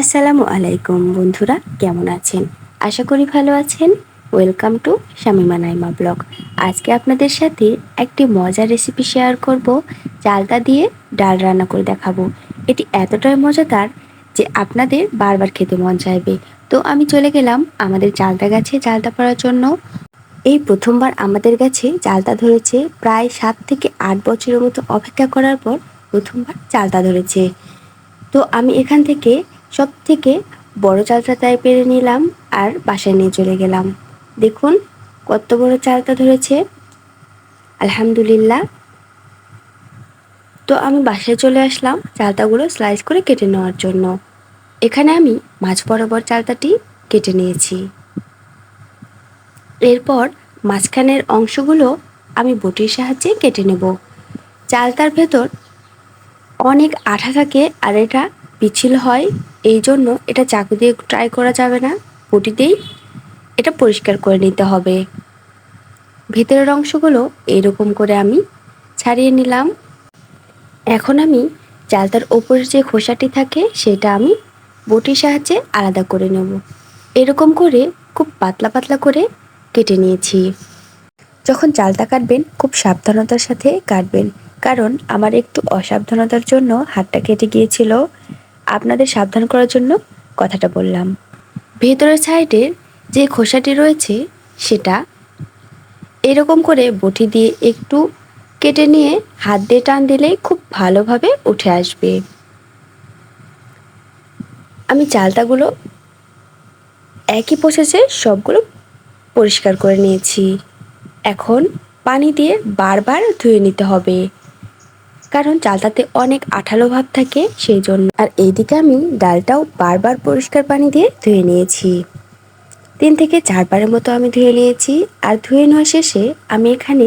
আসসালামু আলাইকুম বন্ধুরা, কেমন আছেন? আশা করি ভালো আছেন। Welcome to Shamima Naima blog. আজকে আপনাদের সাথে একটি মজার রেসিপি শেয়ার করব চালতা দিয়ে ডাল রান্না করে দেখাবো। এটি এতটাই মজাদার যে আপনাদের বারবার খেতে মন চাইবে। তো আমি চলে গেলাম আমাদের চালতা গাছে চালতা পড়ার জন্য। এই প্রথমবার আমাদের গাছে চালতা ধরেছে প্রায় সাত থেকে আট বছরের মতো অপেক্ষা করার পর প্রথমবার চালতা ধরেছে। তো আমি এখান থেকে সব থেকে বড় চালটা তাই পেরে নিলাম আর বাসায় নিয়ে চলে গেলাম। দেখুন কত বড় চালটা ধরেছে। আলহামদুলিল্লাহ। তো আমি বাসায় চলে আসলাম চালতাগুলো স্লাইস করে কেটে নেওয়ার জন্য। এখানে আমি মাছ বরাবর চালতাটি কেটে নিয়েছি। এরপর মাঝখানের অংশগুলো আমি বটির সাহায্যে কেটে নেব। চালতার ভেতর অনেক আঠা থাকে আর এটা পিছিল হয় এই জন্য এটা চাকু দিয়ে ট্রাই করা যাবে না। বটিতেই এটা পরিষ্কার করে নিতে হবে। ভেতরের অংশগুলো এরকম করে আমি ছাড়িয়ে নিলাম। এখন আমি চালতার ওপরের যে খোসাটি থাকে সেটা আমি বটির সাহায্যে আলাদা করে নেব। এরকম করে খুব পাতলা পাতলা করে কেটে নিয়েছি। যখন চালতা কাটবেন, খুব সাবধানতার সাথে কাটবেন। কারণ আমার একটু অসাবধানতার জন্য হাতটা কেটে গিয়েছিল। আপনাদের সাবধান করার জন্য কথাটা বললাম। ভেতরের সাইডের যে খোসাটি রয়েছে, সেটা এরকম করে বটি দিয়ে একটু কেটে নিয়ে হাত দিয়ে টান দিলেই খুব ভালোভাবে উঠে আসবে। আমি চালতাগুলো একই প্রসেসে সবগুলো পরিষ্কার করে নিয়েছি। এখন পানি দিয়ে বারবার ধুয়ে নিতে হবে। কারণ চালটাতে অনেক আঠালো ভাব থাকে সেই জন্য আর এইদিকে আমি ডালটাও বারবার পরিষ্কার পানি দিয়ে ধুয়ে নিয়েছি। তিন থেকে চারবারের মতো আমি ধুয়ে নিয়েছি আর ধুয়ে নেওয়া শেষে আমি এখানে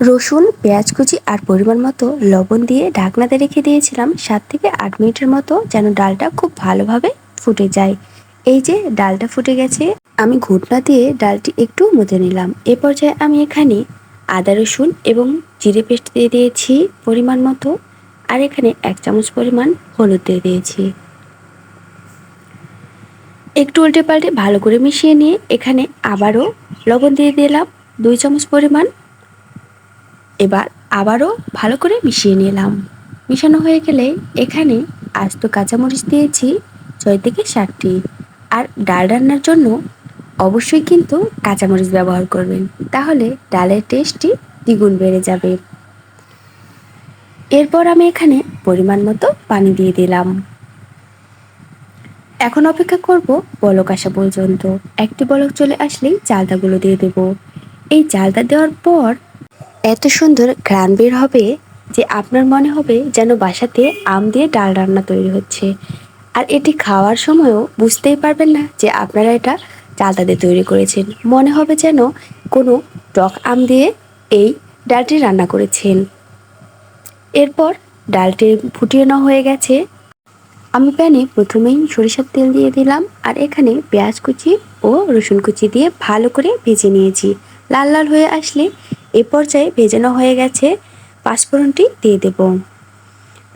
রসুন, পেঁয়াজ কুচি আর পরিমাণ মতো লবণ দিয়ে ঢাকনাতে রেখে দিয়েছিলাম সাত থেকে আট মিনিটের মতো যেন ডালটা খুব ভালোভাবে ফুটে যায়। এই যে ডালটা ফুটে গেছে, আমি ঘুটনা দিয়ে ডালটি একটু মুছে নিলাম। এ পর্যায়ে আমি এখানে আদা, রসুন এবং জিরে পেস্ট দিয়ে দিয়েছি পরিমাণ মতো। আর এখানে এক চামচ পরিমাণ হলুদ দিয়ে দিয়েছি। একটু উল্টে পাল্টে ভালো করে মিশিয়ে নিয়ে এখানে আবারও লবণ দিয়ে দিলাম দুই চামচ পরিমাণ। এবার আবারও ভালো করে মিশিয়ে নিলাম। মিশানো হয়ে গেলে এখানে আস্ত কাঁচামরিচ দিয়েছি ছয় থেকে ষাটটি আর ডাল রান্নার জন্য অবশ্যই কিন্তু কাঁচামরিচ ব্যবহার করবেন, তাহলে ডালের টেস্টটি দ্বিগুণ বেড়ে যাবে। এরপর আমি এখানে পরিমাণ মতো পানি দিয়ে দিলাম। এখন অপেক্ষা করব বলক আসা পর্যন্ত। একটি বলক চলে আসলেই চালদাগুলো দিয়ে দেব। এই চালদা দেওয়ার পর এত সুন্দর ঘ্রাণ বের হবে যে আপনার মনে হবে যেন বাসাতে আম দিয়ে ডাল রান্না তৈরি হচ্ছে। আর এটি খাওয়ার সময়ও বুঝতেই পারবেন না যে আপনারা এটা চালতা দিয়ে তৈরি করেছেন। মনে হবে যেন কোনো টক আম দিয়ে এই ডালটি রান্না করেছেন। এরপর ডালটি ফুটিয়ে নেওয়া হয়ে গেছে। আমি প্যানে প্রথমেই সরিষার তেল দিয়ে দিলাম আর এখানে পেঁয়াজ কুচি ও রসুন কুচি দিয়ে ভালো করে ভেজে নিয়েছি। লাল লাল হয়ে আসলে এ পর্যায়ে ভেজানো হয়ে গেছে পাঁচফোড়নটি দিয়ে দেব।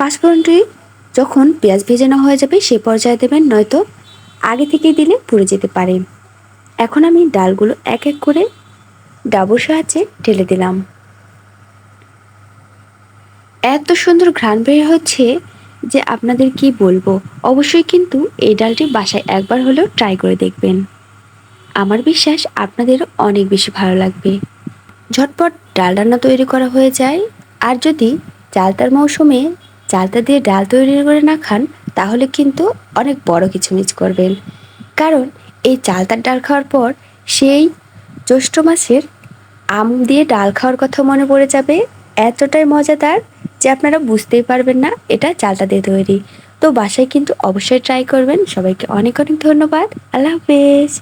পাঁচফোড়নটি যখন পেঁয়াজ ভেজানো হয়ে যাবে সে পর্যায়ে দেবেন নয়তো আগে থেকেই দিলে পুড়ে যেতে পারে। এখন আমি ডালগুলো এক এক করে ডাবুর সাহায্যে ঢেলে দিলাম। এত সুন্দর ঘ্রাণ বের হচ্ছে যে আপনাদের কি বলব? অবশ্যই কিন্তু এই ডালটি বাসায় একবার হলেও ট্রাই করে দেখবেন। আমার বিশ্বাস আপনাদেরও অনেক বেশি ভালো লাগবে। ঝটপট ডাল রান্না তৈরি করা হয়ে যায়। আর যদি চালতার মৌসুমে চালতা দিয়ে ডাল তৈরি করে না খান, তাহলে কিন্তু অনেক বড় কিছু মিস করবেন। কারণ এই চালতার ডাল খাওয়ার পর সেই জ্যৈষ্ঠ মাসের আম দিয়ে ডাল খাওয়ার কথা মনে পড়ে যাবে। এতটাই মজাদার যে আপনারা বুঝতেই পারবেন না, এটা চালটা দিয়ে তৈরি। তো বাসায় কিন্তু অবশ্যই ট্রাই করবেন। সবাইকে অনেক অনেক ধন্যবাদ। আল্লাহ হাফেজ।